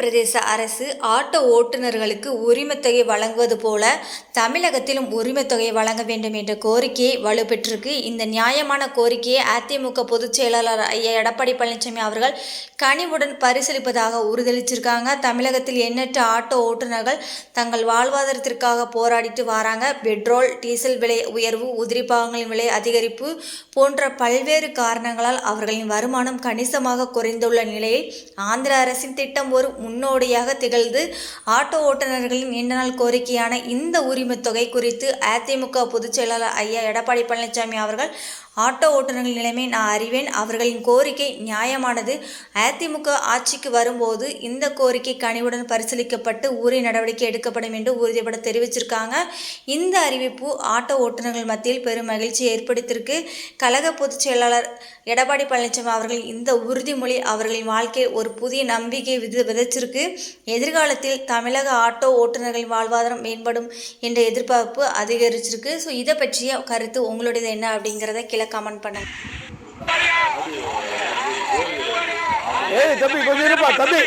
பிரதேச அரசு ஆட்டோ ஓட்டுநர்களுக்கு உரிமத்தொகை வழங்குவது போல தமிழகத்திலும் உரிமத்தொகை வழங்க வேண்டும் என்ற கோரிக்கையை வலுப்பெற்றிருக்கு. இந்த நியாயமான கோரிக்கையை அதிமுக பொதுச் செயலாளர் ஐயா எடப்பாடி பழனிசாமி அவர்கள் கனிவுடன் பரிசீலிப்பதாக உறுதியளிச்சிருக்காங்க. தமிழகத்தில் எண்ணற்ற ஆட்டோ ஓட்டுநர்கள் தங்கள் வாழ்வாதாரத்திற்காக போராடிட்டு வராங்க. பெட்ரோல் டீசல் விலை உயர்வு உதிரி பாகங்களின் விலை அதிகரிப்பு போன்ற பல்வேறு காரணங்களால் அவர்களின் வருமானம் கணிசமாக குறைந்துள்ள நிலையில் ஆந்திர அரசின் திட்டம் ஒரு முன்னோடியாக திகழ்ந்து ஆட்டோ ஓட்டுநர்களின் நீண்ட நாள் கோரிக்கையான இந்த உரிமத்தொகை குறித்து அதிமுக பொதுச் செயலாளர் ஐயா எடப்பாடி பழனிசாமி அவர்கள் ஆட்டோ ஓட்டுநர்கள் நிலைமை நான் அறிவேன். அவர்களின் கோரிக்கை நியாயமானது. அதிமுக ஆட்சிக்கு வரும்போது இந்த கோரிக்கை கனிவுடன் பரிசீலிக்கப்பட்டு உரிய நடவடிக்கை எடுக்கப்படும் என்று உறுதிபட தெரிவிச்சிருக்காங்க. இந்த அறிவிப்பு ஆட்டோ ஓட்டுநர்கள் மத்தியில் பெரும் மகிழ்ச்சியை ஏற்படுத்தியிருக்கு. கழக பொதுச் செயலாளர் எடப்பாடி பழனிசாமி அவர்கள் இந்த உறுதிமொழி அவர்களின் வாழ்க்கையில் ஒரு புதிய நம்பிக்கை வித விதைச்சிருக்கு. எதிர்காலத்தில் தமிழக ஆட்டோ ஓட்டுநர்களின் வாழ்வாதாரம் மேம்படும் என்ற எதிர்பார்ப்பு அதிகரிச்சிருக்கு. ஸோ இதை பற்றிய கருத்து உங்களுடையது என்ன அப்படிங்கிறத கீழே கமெண்ட் பண்ணுங்க. ஏய் தம்பி கொஞ்சம் இருப்பா தம்பி.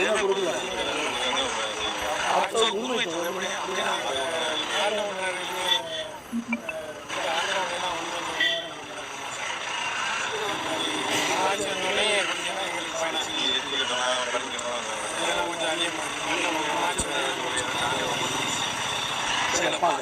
என்ன கொடுக்கல சிறப்பாக